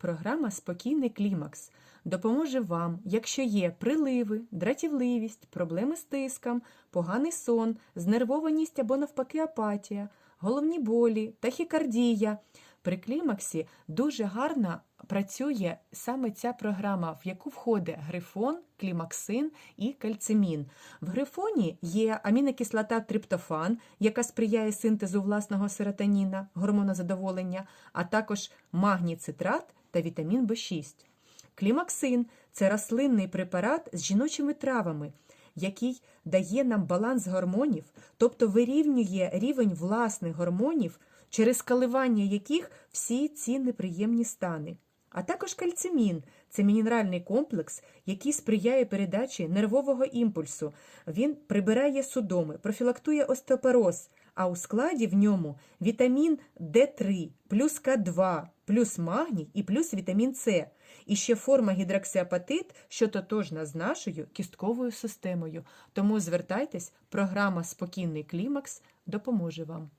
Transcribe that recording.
Програма Спокійний клімакс допоможе вам, якщо є приливи, дратівливість, проблеми з тиском, поганий сон, знервованість або навпаки апатія, головні болі, тахікардія. При клімаксі дуже гарно працює саме ця програма, в яку входить грифон, клімаксин і кальцимін. В грифоні є амінокислота триптофан, яка сприяє синтезу власного серотоніна, гормону задоволення, а також магній цитрат та вітамін В6. Клімаксин це рослинний препарат з жіночими травами, який дає нам баланс гормонів, тобто вирівнює рівень власних гормонів, через коливання яких всі ці неприємні стани. А також кальцимін це мінеральний комплекс, який сприяє передачі нервового імпульсу. Він прибирає судоми, профілактує остеопороз, а у складі в ньому вітамін D3, плюс К2, плюс магній і плюс вітамін С. І ще форма гідроксіапатит, що тотожна з нашою кістковою системою. Тому звертайтесь, програма Спокійний клімакс допоможе вам.